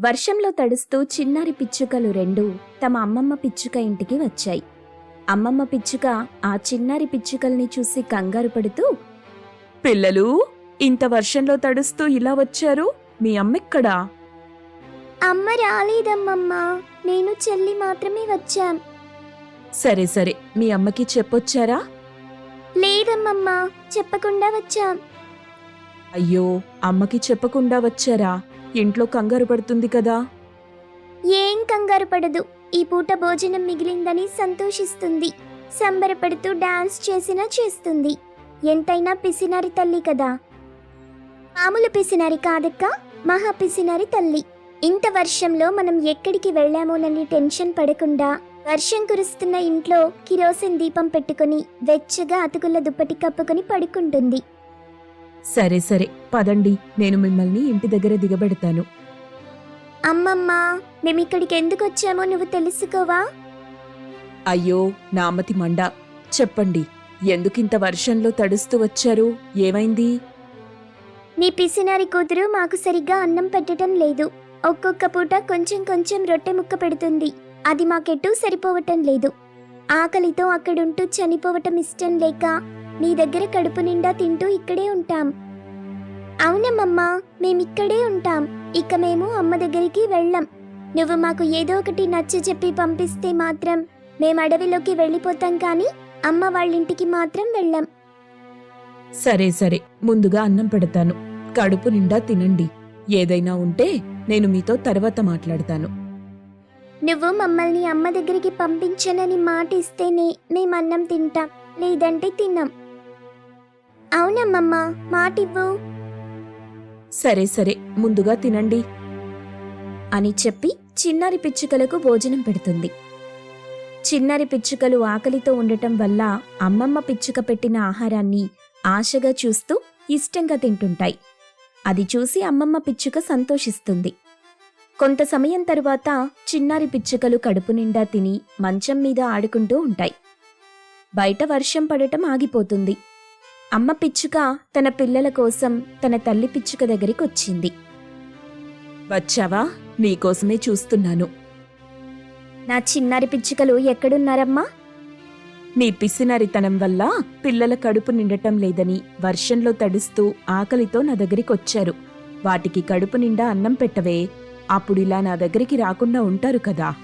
వర్షంలో తడుస్తూ చిన్నారి పిచ్చుకలు రెండు తమ అమ్మమ్మ పిచ్చుక ఇంటికి వచ్చాయి. అమ్మమ్మ పిచ్చుక ఆ చిన్నారి పిచ్చుకల్ని చూసి కంగారు పడుతూ పిల్లలు ఇంత వర్షంలో తడుస్తూ ఇలా వచ్చారు? మీ అమ్మెక్కడా అమ్మ రాలేదమ్మమ్మ. నేను చెల్లి మాత్రమే వచ్చాం. సరే సరే. మీ అమ్మకి చెప్పొచ్చారా? లేదమ్మమ్మ. చెప్పకుండా వచ్చాం. అయ్యో అమ్మకి చెప్పకుండా వచ్చారా? ఇంట్లో కంగారు పడుతుంది కదా. ఏం కంగారు పడదు. ఈ పూట భోజనం మిగిలిందని సంతోషిస్తుంది. సంబరపడుతూ డాన్స్ చేసినా చేస్తుంది. ఎంతైనా పిసినారి తల్లి కదా. మామూలు పిసినారి కాదక్క మహా పిసినారి తల్లి. ఇంత వర్షంలో మనం ఎక్కడికి వెళ్ళామోనని టెన్షన్ పడకుండా వర్షం కురుస్తున్న ఇంట్లో కిరోసిన్ దీపం పెట్టుకుని వెచ్చగా అతుకుల దుప్పటి కప్పుకొని పడుకుంటుంది. సరే సరే పదండి. నేను మిమ్మల్ని ఇంటి దగ్గర దిగబెడతాను. అమ్మమ్మ మేమిక్కడికి ఎందుకు వచ్చామో నువ్వు తెలుసుకోవా? అయ్యో నామతి మండ. చెప్పండి ఎందుకింత వర్షంలో తడుస్తూ వచ్చారు? ఏమైంది? నీ పిసినారి కూతురు మాకు సరిగ్గా అన్నం పెట్టడం లేదు. ఒక్కొక్క పూట కొంచెం కొంచెం రొట్టె ముక్క పెడుతుంది. అది మాకెటూ సరిపోవటం లేదు. ఆకలితో అక్కడుంటూ చనిపోవటం ఇష్టం లేక నీ దగ్గర కడుపు నిండా తింటూ ఇక్కడే ఉంటాం. అవునమ్మమ్మా మేమిక్కడే ఉంటాం. ఇక మేము అమ్మ దగ్గరికి వెళ్ళం. నువ్వు మాకు ఏదో ఒకటి నచ్చ చెప్పి పంపిస్తే మాత్రం మేము అడవిలోకి వెళ్ళిపోతాం కానీ అమ్మ వాళ్ళింటికి మాత్రం వెళ్ళం. సరే సరే. ముందుగా అన్నం పెడతాను. కడుపు నిండా తినండి. ఏదైనా ఉంటే నేను మీతో తర్వాత మాట్లాడతాను. నువ్వు మమ్మల్ని అమ్మ దగ్గరికి పంపించనని మాట ఇస్తేనే మేము అన్నం తింటాం. లేదంటే తిన్నాం అవునమ్మమ్మ మాట ఇవ్వు సరే సరే ముందుగా తినండి. అని చెప్పి చిన్నారి పిచ్చుకలకు భోజనం పెడుతుంది. చిన్నారి పిచ్చుకలు ఆకలితో ఉండటం వల్ల అమ్మమ్మ పిచ్చుక పెట్టిన ఆహారాన్ని ఆశగా చూస్తూ ఇష్టంగా తింటుంటాయి. అది చూసి అమ్మమ్మ పిచ్చుక సంతోషిస్తుంది. కొంత సమయం తరువాత చిన్నారి పిచ్చుకలు కడుపు నిండా తిని మంచం మీద ఆడుకుంటూ ఉంటాయి. బయట వర్షం పడటం ఆగిపోతుంది. అమ్మ పిచ్చుక తన పిల్లల కోసం తన తల్లి పిచ్చుక దగ్గరికి వచ్చింది వచ్చావా నీకోసమే చూస్తున్నాను. నా చిన్నారి పిచ్చుకలు ఎక్కడున్నారమ్మా? నీ పిసినరితనం వల్ల పిల్లల కడుపు నిండటం లేదని వర్షంలో తడుస్తూ ఆకలితో నా దగ్గరికి వచ్చారు వాటికి కడుపు నిండా అన్నం పెట్టవే అప్పుడు ఇలా నా దగ్గరికి రాకుండా ఉంటారు కదా.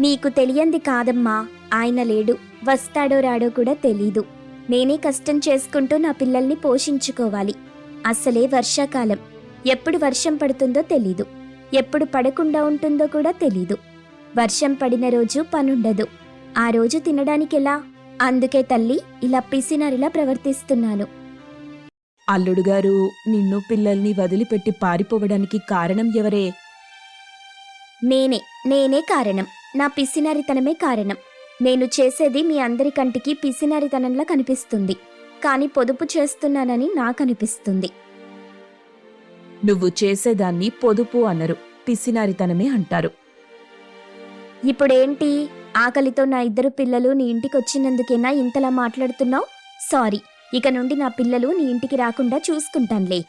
నీకు తెలియంది కాదమ్మా ఆయన లేడు వస్తాడో రాడో కూడా తెలీదు. నేనే కష్టం చేసుకుంటూ నా పిల్లల్ని పోషించుకోవాలి. అసలే వర్షాకాలం. ఎప్పుడు వర్షం పడుతుందో తెలీదు. ఎప్పుడు పడకుండా ఉంటుందో కూడా తెలీదు. వర్షం పడిన రోజు పనుండదు. ఆ రోజు తినడానికెలా? అందుకే తల్లి ఇలా పిసినరిలా ప్రవర్తిస్తున్నాను. అల్లుడు గారు నిన్ను పిల్లల్ని వదిలిపెట్టి పారిపోవడానికి కారణం ఎవరే? నేనే నేనే కారణం. నా పిసినారితనమే కారణం. నేను చేసేది మీ అందరి కంటికి పిసినారితనంలా కనిపిస్తుంది. కానీ పొదుపు చేస్తున్నానని నాకనిపిస్తుంది. నువ్వు చేసేదాన్ని పొదుపు అనరు పిసినారితనమే అంటారు. ఇప్పుడేంటి? ఆకలితో నా ఇద్దరు పిల్లలు నీ ఇంటికి వచ్చినందుకేనా ఇంతలా మాట్లాడుతున్నావు? సారీ ఇక నుండి నా పిల్లలు నీ ఇంటికి రాకుండా చూసుకుంటానులే.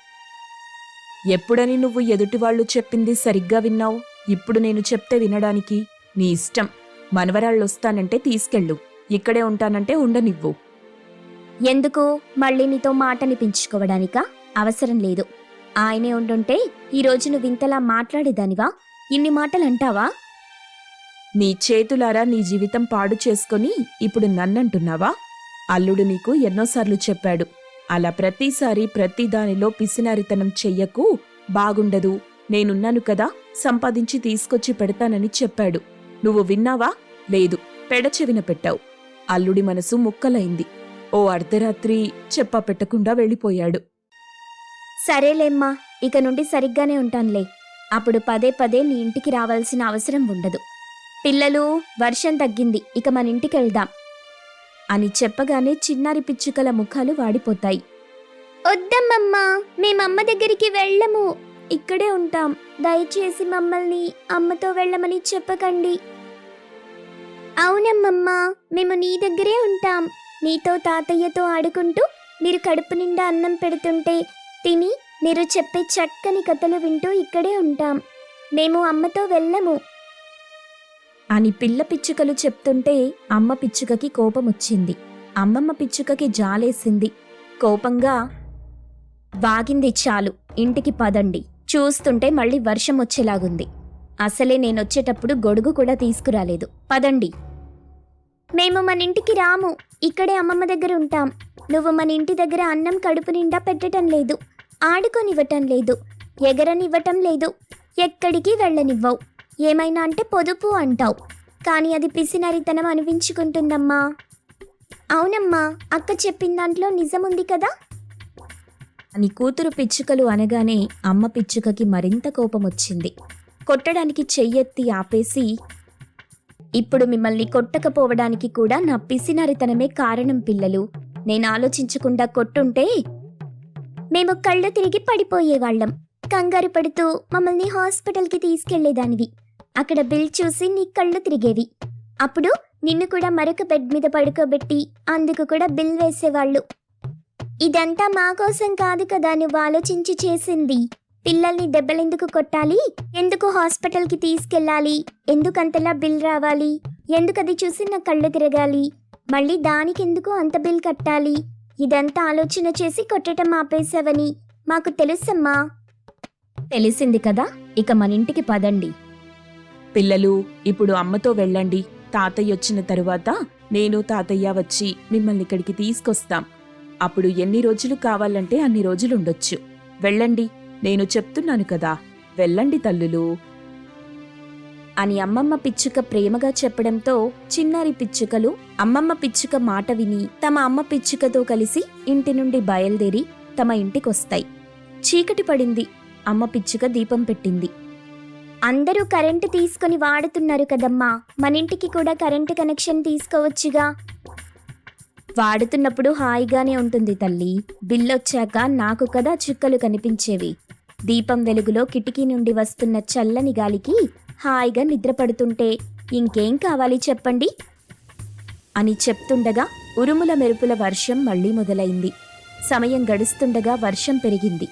ఎప్పుడని నువ్వు ఎదుటివాళ్ళు చెప్పింది సరిగ్గా విన్నావు? ఇప్పుడు నేను చెప్తే వినడానికి నీ ఇష్టం. మనవరాళ్ళొస్తానంటే తీసుకెళ్ళు. ఇక్కడే ఉంటానంటే ఉండనివ్వు. ఎందుకు? మళ్ళీ నీతో మాటనిపించుకోవడానికా? అవసరం లేదు. ఆయనే ఉండుంటే ఈ రోజు నువ్వు ఇంతలా మాట్లాడేదానివా? ఇన్ని మాటలు అంటావా నీ చేతులారా నీ జీవితం పాడు చేసుకొని ఇప్పుడు నన్నంటున్నావా? అల్లుడు నీకు ఎన్నోసార్లు చెప్పాడు. అలా ప్రతిసారి ప్రతి దానిలో పిసినారితనం చెయ్యకు బాగుండదు. నేనున్నాను కదా సంపాదించి తీసుకొచ్చి పెడతానని చెప్పాడు. నువ్వు విన్నావా? లేదు. పెడచెవిన పెట్టావు. అల్లుడి మనసు ముక్కలైంది. ఓ అర్ధరాత్రి చెప్ప పెట్టకుండా వెళ్ళిపోయాడు. సరేలేమ్మా ఇక నుండి సరిగ్గానే ఉంటానులే. అప్పుడు పదే పదే నీ ఇంటికి రావాల్సిన అవసరం ఉండదు. పిల్లలు వర్షం తగ్గింది ఇక మన ఇంటికి వెళ్దాం. అని చెప్పగానే చిన్నారి పిచ్చుకల ముఖాలు వాడిపోతాయి. వద్దమ్మమ్మా మేమమ్మ దగ్గరికి వెళ్ళము. ఇక్కడే ఉంటాం. దయచేసి మమ్మల్ని అమ్మతో వెళ్ళమని చెప్పకండి. అవునమ్మమ్మ మేము నీ దగ్గరే ఉంటాం. నీతో తాతయ్యతో ఆడుకుంటూ మీరు కడుపు నిండా అన్నం పెడుతుంటే తిని మీరు చెప్పే చక్కని కథలు వింటూ ఇక్కడే ఉంటాం. మేము అమ్మతో వెళ్ళము. అని పిల్ల పిచ్చుకలు చెప్తుంటే అమ్మ పిచ్చుకకి కోపం వచ్చింది అమ్మమ్మ పిచ్చుకకి జాలేసింది. కోపంగా వాగింది చాలు ఇంటికి పదండి. చూస్తుంటే మళ్ళీ వర్షం వచ్చేలాగుంది. అసలే నేనొచ్చేటప్పుడు గొడుగు కూడా తీసుకురాలేదు. పదండి. మేము మన ఇంటికి రాము. ఇక్కడే అమ్మమ్మ దగ్గర ఉంటాం. నువ్వు మన ఇంటి దగ్గర అన్నం కడుపు నిండా పెట్టడం లేదు. ఆడుకొనివ్వటం లేదు. ఎగరనివ్వటం లేదు. ఎక్కడికి వెళ్ళనివ్వవు. ఏమైనా అంటే పొదుపు అంటావు. కానీ అది పిసినరితనం అనిపించుకుంటుందమ్మా. అవునమ్మా అక్క చెప్పిన దాంట్లో నిజముంది కదా? అని కూతురు పిచ్చుకలు అనగానే అమ్మ పిచ్చుకకి మరింత కోపం వచ్చింది కొట్టడానికి చెయ్యెత్తి ఆపేసి ఇప్పుడు మిమ్మల్ని కొట్టకపోవడానికి కూడా నా పిసినారితనమే కారణం పిల్లలు. నేను ఆలోచించకుండా కొట్టుంటే మేము కళ్ళు తిరిగి పడిపోయేవాళ్ళం. కంగారు పడుతూ మమ్మల్ని హాస్పిటల్కి తీసుకెళ్ళేదానివి. అక్కడ బిల్ చూసి నీ కళ్ళు తిరిగేవి. అప్పుడు నిన్ను కూడా మరొక బెడ్ మీద పడుకోబెట్టి అందుకు కూడా బిల్ వేసేవాళ్ళు. ఇదంతా మా కోసం కాదు కదా నువ్వు ఆలోచించి చేసింది. పిల్లల్ని దెబ్బలెందుకు కొట్టాలి? ఎందుకు హాస్పిటల్కి తీసుకెళ్ళాలి? ఎందుకంతలా బిల్ రావాలి? ఎందుకు అది చూసి నా కళ్ళు తిరగాలి? మళ్ళీ దానికెందుకు అంత బిల్ కట్టాలి? ఇదంతా ఆలోచన చేసి కొట్టడం ఆపేశావని మాకు తెలుసమ్మా. తెలిసింది కదా ఇక మన ఇంటికి పదండి. పిల్లలు ఇప్పుడు అమ్మతో వెళ్ళండి. తాతయ్య వచ్చిన తరువాత నేను తాతయ్య వచ్చి మిమ్మల్ని ఇక్కడికి తీసుకొస్తాం. అప్పుడు ఎన్ని రోజులు కావాలంటే అన్ని రోజులు ఉండొచ్చు. వెళ్ళండి నేను చెప్తున్నాను కదా. వెళ్ళండి తల్లులు. అని అమ్మమ్మ పిచ్చుక ప్రేమగా చెప్పడంతో చిన్నారి పిచ్చుకలు అమ్మమ్మ పిచ్చుక మాట విని తమ అమ్మ పిచ్చుకతో కలిసి ఇంటి నుండి బయలుదేరి తమ ఇంటికొస్తాయి. చీకటి పడింది. అమ్మ పిచ్చుక దీపం పెట్టింది. అందరూ కరెంటు తీసుకొని వాడుతున్నారు కదమ్మా. మన ఇంటికి కూడా కరెంటు కనెక్షన్ తీసుకోవచ్చుగా. వాడుతున్నప్పుడు హాయిగానే ఉంటుంది తల్లి. బిల్లొచ్చాక నాకు కదా చుక్కలు కనిపించేవి. దీపం వెలుగులో కిటికీ నుండి వస్తున్న చల్లని గాలికి హాయిగా నిద్రపడుతుంటే ఇంకేం కావాలి చెప్పండి? అని చెప్తుండగా ఉరుముల మెరుపుల వర్షం మళ్ళీ మొదలైంది. సమయం గడుస్తుండగా వర్షం పెరిగింది.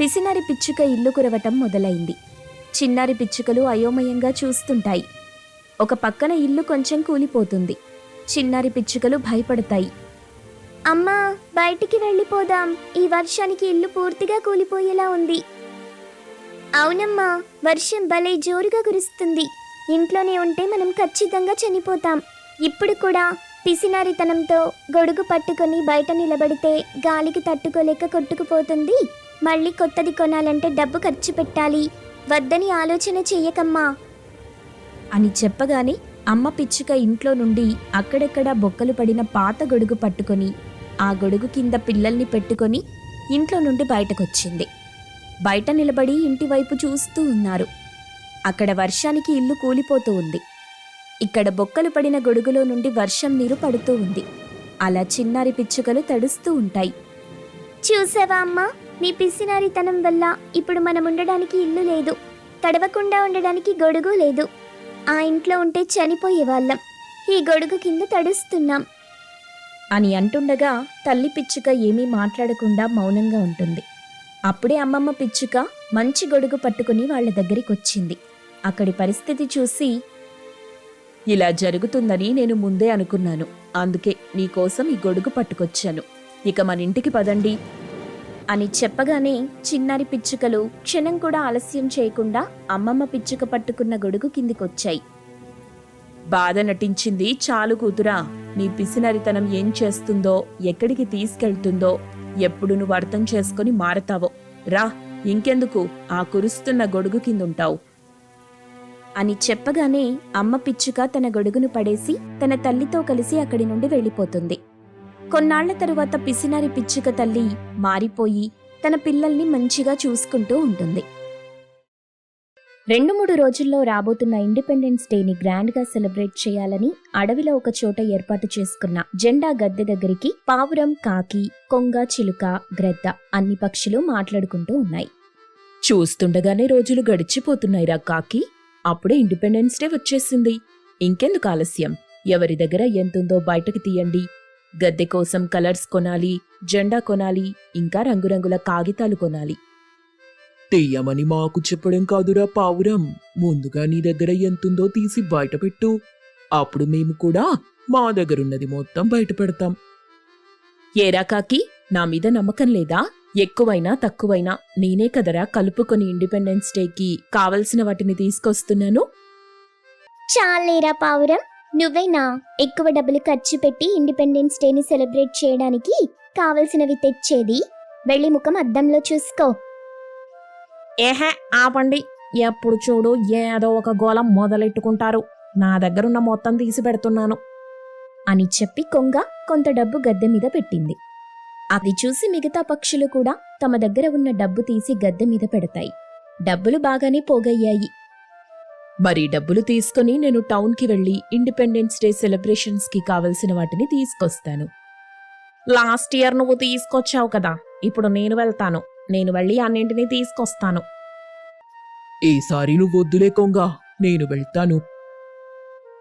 పిసినరి పిచ్చుక ఇల్లు కురవటం మొదలైంది. చిన్నారి పిచ్చుకలు అయోమయంగా చూస్తుంటాయి. ఒక పక్కన ఇల్లు కొంచెం కూలిపోతుంది. చిన్నారి పిచ్చుకలు భయపడతాయి. అమ్మా బయటికి వెళ్ళిపోదాం. ఈ వర్షానికి ఇల్లు పూర్తిగా కూలిపోయేలా ఉంది. అవునమ్మా వర్షం భలే జోరుగా కురుస్తుంది. ఇంట్లోనే ఉంటే మనం ఖచ్చితంగా చనిపోతాం. ఇప్పుడు కూడా పిసినారితనంతో గొడుగు పట్టుకొని బయట నిలబడితే గాలికి తట్టుకోలేక కొట్టుకుపోతుంది. మళ్ళీ కొత్తది కొనాలంటే డబ్బు ఖర్చు పెట్టాలి. వద్దని ఆలోచన చెయ్యకమ్మా. అని చెప్పగానే అమ్మ పిచ్చుక ఇంట్లో నుండి అక్కడెక్కడా బొక్కలు పడిన పాత గొడుగు పట్టుకొని ఆ గొడుగు కింద పిల్లల్ని పెట్టుకొని ఇంట్లో నుండి బయటకొచ్చింది. బయట నిలబడి ఇంటి వైపు చూస్తూ ఉన్నారు. అక్కడ వర్షానికి ఇల్లు కూలిపోతూ ఉంది. ఇక్కడ బొక్కలు పడిన గొడుగులో నుండి వర్షం నీరు పడుతూ ఉంది. అలా చిన్నారి పిచ్చుకలు తడుస్తూ ఉంటాయి. చూసావా అమ్మా? నీ పిసినారితనం వల్ల ఇప్పుడు మనం ఉండడానికి ఇల్లు లేదు. తడవకుండా ఉండడానికి గొడుగు లేదు. ఆ ఇంట్లో ఉంటే చనిపోయే వాళ్ళం. ఈ గొడుగు కింద తడుస్తున్నాం. అని అంటుండగా తల్లి పిచ్చుక ఏమీ మాట్లాడకుండా మౌనంగా ఉంటుంది. అప్పుడే అమ్మమ్మ పిచ్చుక మంచి గొడుగు పట్టుకుని వాళ్ళ దగ్గరికి వచ్చింది అక్కడి పరిస్థితి చూసి ఇలా జరుగుతుందని నేను ముందే అనుకున్నాను. అందుకే నీకోసం ఈ గొడుగు పట్టుకొచ్చాను. ఇక మన ఇంటికి పదండి. అని చెప్పగానే చిన్నారి పిచ్చుకలు క్షణం కూడా ఆలస్యం చేయకుండా అమ్మమ్మ పిచ్చుక పట్టుకున్న గొడుగు కిందికొచ్చాయి. బాధ నటించింది చాలు కూతురా. నీ పిసినరితనం ఏం చేస్తుందో ఎక్కడికి తీసుకెళ్తుందో ఎప్పుడు నువ్వు అర్థం చేసుకొని మారతావో. రా ఇంకెందుకు? ఆ కురుస్తున్న గొడుగు కిందుంటావు. అని చెప్పగానే అమ్మ పిచ్చుక తన గొడుగును పడేసి తన తల్లితో కలిసి అక్కడి నుండి వెళ్ళిపోతుంది. కొన్నాళ్ళ తరువాత పిసినారి పిచ్చుక తల్లి మారిపోయి తన పిల్లల్ని మంచిగా చూసుకుంటూ ఉంటుంది. రెండు మూడు రోజుల్లో రాబోతున్న ఇండిపెండెన్స్ డేని గ్రాండ్గా సెలబ్రేట్ చేయాలని అడవిలో ఒక చోట ఏర్పాటు చేసుకున్న జెండా గద్దె దగ్గరికి పావురం కాకి కొంగ చిలుక గ్రద్ద అన్ని పక్షులు మాట్లాడుకుంటూ ఉన్నాయి. చూస్తుండగానే రోజులు గడిచిపోతున్నాయిరా కాకి. అప్పుడే ఇండిపెండెన్స్ డే వచ్చేసింది. ఇంకెందుకు ఆలస్యం? ఎవరి దగ్గర ఎంతుందో బయటకు తీయండి. గద్దె కోసం కలర్స్ కొనాలి జెండా కొనాలి ఇంకా రంగురంగుల కాగితాలు కొనాలి. తెయ్యమని మాకు చెప్పడం కాదురా పావురం. ముందుగా నీ దగ్గర ఎంతుందో తీసి బయటపెట్టు. అప్పుడు మేము కూడా మా దగ్గరున్నది మొత్తం బయట పెడతాం ఏరా కాకి నా మీద నమ్మకం లేదా? ఎక్కువైనా తక్కువైనా నేనే కదరా కలుపుకొని ఇండిపెండెన్స్ డేకి కావలసిన వాటిని తీసుకొస్తున్నాను? చాలేరా పావురం? నువ్వేనా? ఎక్కువ డబ్బులు ఖర్చు పెట్టి ఇండిపెండెన్స్ డేని సెలబ్రేట్ చేయడానికి కావలసినవి తెచ్చేది? వెళ్ళి ముఖం అద్దంలో చూసుకో. ఏహే ఆపండి. ఎప్పుడు చూడు ఏదో ఒక గోళం మొదలెట్టుకుంటారు. నా దగ్గరున్న మొత్తం తీసి పెడుతున్నాను. అని చెప్పి కొంగ కొంత డబ్బు గద్దె మీద పెట్టింది. అది చూసి మిగతా పక్షులు కూడా తమ దగ్గర ఉన్న డబ్బు తీసి గద్దె మీద పెడతాయి. డబ్బులు బాగానే పోగయ్యాయి. మరి డబ్బులు తీసుకుని నేను టౌన్కి వెళ్ళి ఇండిపెండెన్స్ డే సెలబ్రేషన్స్కి కావలసిన వాటిని తీసుకొస్తాను. లాస్ట్ ఇయర్ నువ్వు తీసుకొచ్చావు కదా ఇప్పుడు నేను వెళ్తాను. నేను వెళ్ళి అన్నింటినీ తీసుకొస్తాను. ఈసారి నువ్వు వద్దులే కొంగ నేను వెళ్తాను.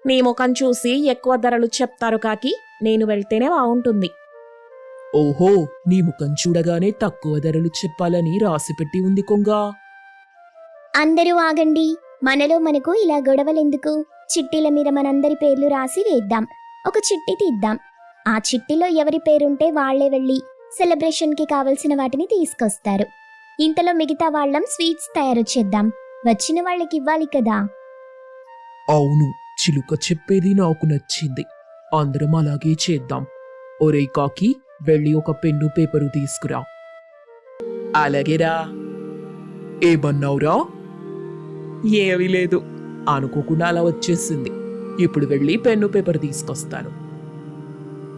నీ ముఖం చూసి ఎక్కువ ధరలు చెప్తారు కాకి నేను వెళ్తేనే బాగుంటుంది. ఓహో నీ ముఖం చూడగానే తక్కువ ధరలు చెప్పాలని రాసిపెట్టి ఉంది కొంగ. అందరూ ఆగండి. మనలో మనకు ఇలా గొడవలెందుకు? చిట్టీల మీద మనందరి పేర్లు రాసి వేద్దాం. ఒక చిట్టి తీద్దాం. ఆ చిట్టిలో ఎవరి పేరుంటే వాళ్ళే వెళ్ళి సెలబ్రేషన్కి కావలసిన వాటిని తీసుకొస్తారు. ఇంతలో మిగతా వాళ్ళం స్వీట్స్ తయారు చేద్దాం. వచ్చిన వాళ్ళకి ఇవ్వాలి కదా? అవును చిలుక చెప్పేది నాకు నచ్చింది. అందరం అలాగే చేద్దాం. ఒరే కాకి వెళ్ళి ఒక పెన్ను పేపరు తీసుకురా. అలాగేరా? ఏమన్నావురా? ఏమీ లేదు. అనుకోకుండా అలా వచ్చేసింది. ఇప్పుడు వెళ్ళి పెన్ను పేపర్ తీసుకొస్తాను.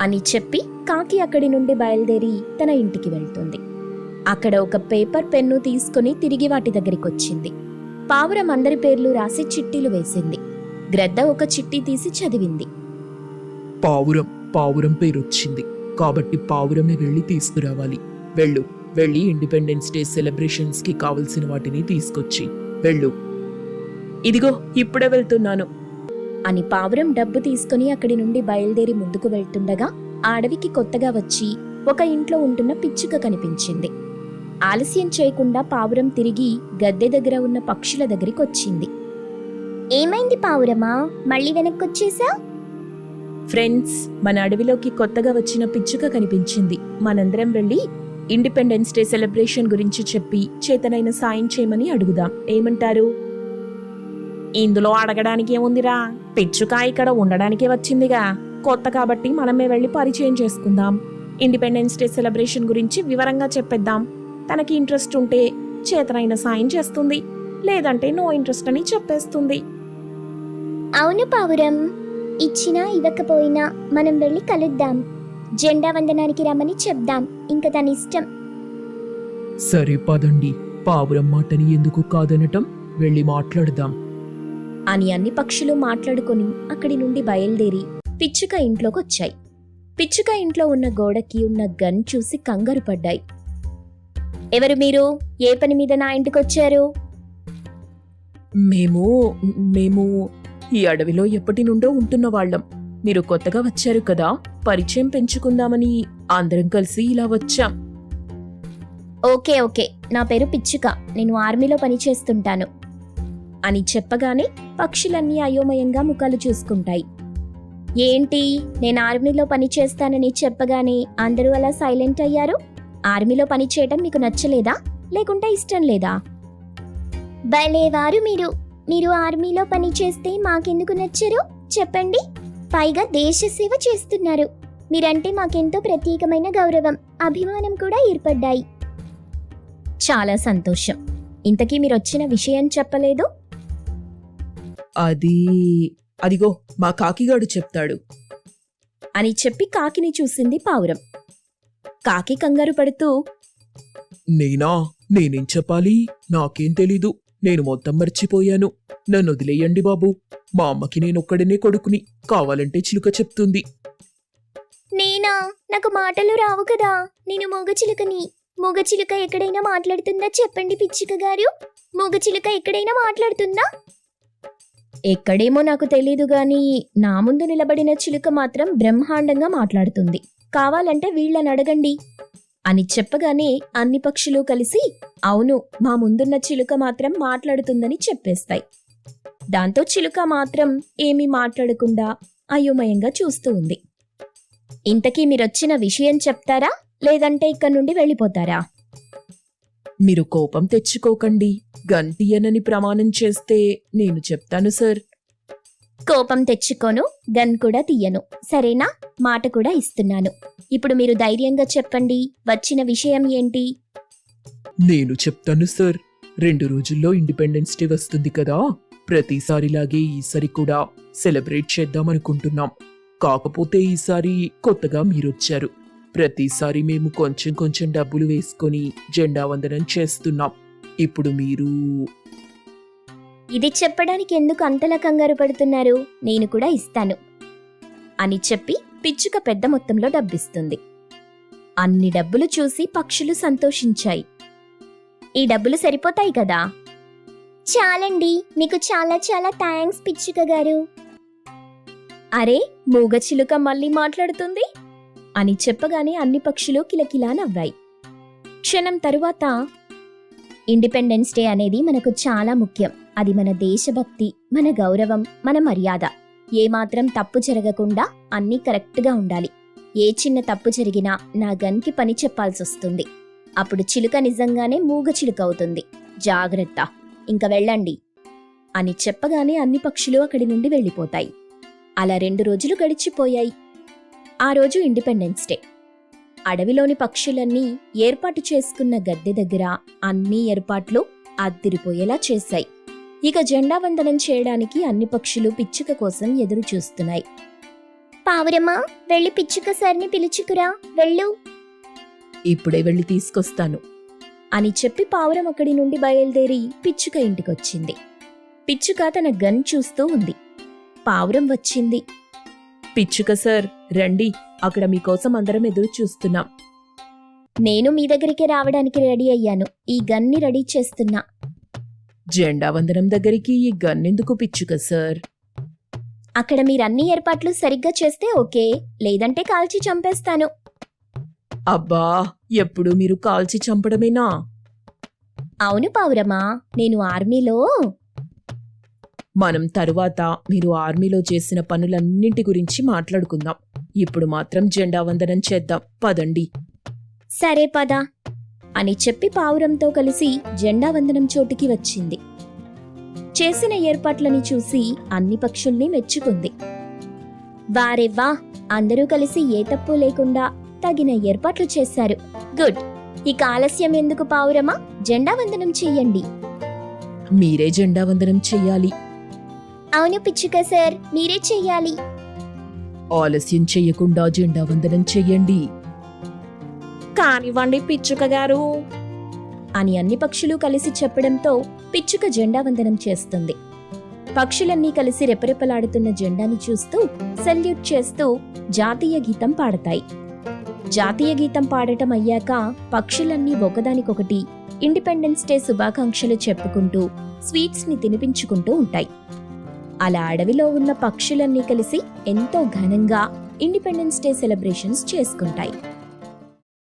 అని చెప్పి కాకి అక్కడి నుండి బయలుదేరి తన ఇంటికి వెళ్తుంది. అక్కడ ఒక పేపర్ పెన్ను తీసుకుని తిరిగి వాటి దగ్గరికి వచ్చింది. పావురం అందరి పేర్లు రాసి చిట్టీలు వేసింది. గ్రద్ద ఒక చిట్టి తీసి చదివింది. పావురం పావురం పేరు వచ్చింది. కాబట్టి పావురమే వెళ్ళి తీసుకురావాలి. వెళ్ళు వెళ్ళి ఇండిపెండెన్స్ డే సెలబ్రేషన్స్కి కావలసిన వాటిని తీసుకొచ్చి వెళ్ళు. ఇదిగో ఇప్పుడే వెళ్తున్నాను. అని పావురం డబ్బు తీసుకుని అక్కడి నుండి బయలుదేరి ముందుకు వెళ్తుండగా ఆ అడవికి కొత్తగా వచ్చి ఒక ఇంట్లో ఉంటున్న పిచ్చుక కనిపించింది. ఆలస్యం చేయకుండా పావురం తిరిగి గద్దె దగ్గర ఉన్న పక్షుల దగ్గరికి వచ్చింది. ఏమైంది పావురమా? మళ్ళీ వెనక్కొచ్చేసా? ఫ్రెండ్స్ మన అడవిలోకి కొత్తగా వచ్చిన పిచ్చుక కనిపించింది. మనందరం వెళ్ళి ఇండిపెండెన్స్ డే సెలబ్రేషన్ గురించి చెప్పి చేతనైన సాయం చేయమని అడుగుదాం. ఏమంటారు? ఇందులో అడగడానికి ఏముందిరా? పిచ్చుక ఇక్కడ ఉండడానికే వచ్చిందిగా. కొత్త కాబట్టి మనమే వెళ్ళి పరిచయం చేసుకుందాం. ఇండిపెండెన్స్ డే సెలబ్రేషన్ గురించి వివరంగా చెప్పేద్దాం. తనకి ఇంట్రెస్ట్ ఉంటే చేతనైన సాయం చేస్తుంది. లేదంటే నో ఇంట్రెస్ట్ అని చెప్పేస్తుంది. అవును పావురం. ఇచ్చినా ఇవ్వకపోయినా మనం వెళ్ళి కలుద్దాం. జెండా వందనానికి రమ్మని చెప్దాం. ఇంక తన ఇష్టం. సరే పదండి. పావురం మాటని ఎందుకు కాదనటం? వెళ్ళి మాట్లాడదాం. అని అన్ని పక్షులు మాట్లాడుకొని అక్కడి నుండి బయలుదేరి పిచ్చుక ఇంట్లోకి వచ్చాయి పిచ్చుక ఇంట్లో ఉన్న గోడకి ఉన్న గన్ చూసి కంగారు పడ్డాయి. ఎవరు మీరు? ఏ పని మీద నా ఇంటికి వచ్చారు మేము మేము ఈ అడవిలో ఎప్పటి నుండో ఉంటున్న వాళ్ళం. మీరు కొత్తగా వచ్చారు కదా పరిచయం పెంచుకుందామని అందరం కలిసి ఇలా వచ్చాం. Okay okay. నా పేరు పిచ్చుక. నేను ఆర్మీలో పనిచేస్తుంటాను అని చెప్పగానే పక్షులన్నీ అయోమయంగా ముఖాలు చూసుకుంటాయి. ఏంటి? నేను ఆర్మీలో పని చేస్తానని చెప్పగానే అందరూ అలా సైలెంట్ అయ్యారు? ఆర్మీలో పని చేయడం మీకు నచ్చలేదా? లేకుంటే ఇష్టం లేదా? భలేవారు మీరు. మీరు ఆర్మీలో పని చేస్తే మాకెందుకు నచ్చరు? చెప్పండి. పైగా దేశ సేవ చేస్తున్నారు. మీరంటే మాకెంతో ప్రత్యేకమైన గౌరవం. అభిమానం కూడా ఏర్పడ్డాయి. చాలా సంతోషం. ఇంతకీ మీరు వచ్చిన విషయం చెప్పలేదు? అది అదిగో మా కాకిగాడు చెప్తాడు. అని చెప్పి కాకిని చూసింది పావురం. కాకి కంగారు పడుతూ నేనా? నేనేం చెప్పాలి? నాకేం తెలీదు. నేను మొత్తం మర్చిపోయాను. నన్ను వదిలేయండి బాబు. మా అమ్మకి నేనొక్కడనే కొడుకుని. కావాలంటే చిలుక చెప్తుంది. నేనా? నాకు మాటలు రావు కదా. నేను మూగచిలుకని మూగచిలుక ఎక్కడైనా మాట్లాడుతుందా? చెప్పండి పిచ్చిక గారు. మూగచిలుక ఎక్కడైనా మాట్లాడుతుందా? ఎక్కడేమో నాకు తెలీదు గాని నా ముందు నిలబడిన చిలుక మాత్రం బ్రహ్మాండంగా మాట్లాడుతుంది. కావాలంటే వీళ్ళని అడగండి. అని చెప్పగానే అన్ని పక్షులు కలిసి అవును మా ముందున్న చిలుక మాత్రం మాట్లాడుతుందని చెప్పేస్తాయి. దాంతో చిలుక మాత్రం ఏమీ మాట్లాడకుండా అయోమయంగా చూస్తూ ఉంది. ఇంతకీ మీరొచ్చిన విషయం చెప్తారా? లేదంటే ఇక్కడి నుండి వెళ్ళిపోతారా? మీరు కోపం తెచ్చుకోకండి. గంటియనని ప్రమాణం చేస్తే నేను చెప్తాను సార్. కోపం తెచ్చుకోను గన్ కూడా తీయను. సరేనా? మాట కూడా ఇస్తున్నాను. ఇప్పుడు మీరు ధైర్యంగా చెప్పండి. వచ్చిన విషయం ఏంటి? నేను చెప్తాను సార్. రెండు రోజుల్లో ఇండిపెండెన్స్ డే వస్తుంది కదా. ప్రతిసారిలాగే ఈసారి కూడా సెలబ్రేట్ చేద్దామనుకుంటున్నాం. కాకపోతే ఈసారి కొత్తగా మీరొచ్చారు. ప్రతిసారి మేము కొంచెం కొంచెం డబ్బులు వేసుకొని జెండా వందనం చేస్తున్నాం. ఇప్పుడు మీరు ఇది చెప్పడానికి ఎందుకు అంతలా కంగారు పడుతున్నారు? నేను కూడా ఇస్తాను. అని చెప్పి పిచ్చుక పెద్ద మొత్తంలో డబ్బిస్తుంది. అన్ని డబ్బులు చూసి పక్షులు సంతోషించాయి. ఈ డబ్బులు సరిపోతాయి కదా? చాలండి. మీకు చాలా చాలా థ్యాంక్స్ పిచ్చుక గారు. అరే మూగ చిలుక మళ్ళీ మాట్లాడుతుంది? అని చెప్పగానే అన్ని పక్షులు కిలకిలా నవ్వాయి. క్షణం తరువాత ఇండిపెండెన్స్ డే అనేది మనకు చాలా ముఖ్యం. అది మన దేశభక్తి మన గౌరవం మన మర్యాద. ఏమాత్రం తప్పు జరగకుండా అన్నీ కరెక్ట్గా ఉండాలి. ఏ చిన్న తప్పు జరిగినా నా గన్కి పని చెప్పాల్సి వస్తుంది. అప్పుడు చిలుక నిజంగానే మూగ చిలుక అవుతుంది. జాగ్రత్త. ఇంక వెళ్ళండి. అని చెప్పగానే అన్ని పక్షులు అక్కడి నుండి వెళ్ళిపోతాయి. అలా రెండు రోజులు గడిచిపోయాయి. ఆ రోజు ఇండిపెండెన్స్ డే. అడవిలోని పక్షులన్నీ ఏర్పాటు చేసుకున్న గద్దె దగ్గర అన్ని ఏర్పాట్లు అద్దిరిపోయేలా చేశాయి. ఇక జెండా వందనం చేయడానికి అన్ని పక్షులు పిచ్చుక కోసం ఎదురు చూస్తున్నాయి. పావురమ్మా వెళ్ళి పిచ్చుక సార్ని పిలుచుకురా వెళ్ళు. ఇప్పుడే వెళ్ళి తీసుకొస్తాను. అని చెప్పి పావురం అక్కడి నుండి బయలుదేరి పిచ్చుక ఇంటికొచ్చింది. పిచ్చుక తన గన్ చూస్తూ ఉంది. పావురం వచ్చింది. పిచ్చుక సార్. రండి అక్కడ మీకోసం అందరం ఎదురు చూస్తున్నాం. నేను మీ దగ్గరికి రావడానికి రెడీ అయ్యాను. ఈ గన్ని రెడీ చేస్తున్నా. జెండా వందనం దగ్గరికి ఈ గన్నెందుకు పిచ్చుక సార్? అక్కడ మీరన్ని ఏర్పాట్లు సరిగ్గా చేస్తే ఓకే లేదంటే కాల్చి చంపేస్తాను. అబ్బా ఎప్పుడు మీరు కాల్చి చంపడమేనా? అవును పావురమా నేను ఆర్మీలో. మనం తరువాత మీరు ఆర్మీలో చేసిన పనులన్నింటి గురించి మాట్లాడుకుందాం. ఇప్పుడు మాత్రం జెండా వందనం చేద్దాం. పదండి. సరే పద. అని చెప్పి పావురంతో కలిసి జెండా వందనం చోటికి వచ్చింది. చేసిన ఏర్పాట్లని చూసి అన్ని పక్షుల్ని మెచ్చుకుంది. వారెవ్వా అందరూ కలిసి ఏ తప్పు లేకుండా తగిన ఏర్పాట్లు చేశారు. గుడ్. ఇక ఆలస్యం ఎందుకు పావురమా? జెండా వందనం చెయ్యండి మీరే జెండా వందనం చెయ్యాలి అవును పిచ్చుక సార్ మీరే చెయ్యాలి. ఆలస్యం చెయ్యకుండా జెండా వందనం చెయ్యండి. కానివ్వండి పిచ్చుక గారు. అని అన్ని పక్షులు కలిసి చెప్పడంతో పిచ్చుక జెండా వందనం చేస్తుంది. పక్షులన్నీ కలిసి రెపరెపలాడుతున్న జెండాని చూస్తూ సెల్యూట్ చేస్తూ జాతీయ గీతం పాడతాయి. జాతీయ గీతం పాడటం అయ్యాక పక్షులన్నీ ఒకదానికొకటి ఇండిపెండెన్స్ డే శుభాకాంక్షలు చెప్పుకుంటూ స్వీట్స్ని తినిపించుకుంటూ ఉంటాయి. అలా అడవిలో ఉన్న పక్షులన్నీ కలిసి ఎంతో ఘనంగా ఇండిపెండెన్స్ డే సెలబ్రేషన్స్ చేసుకుంటాయి.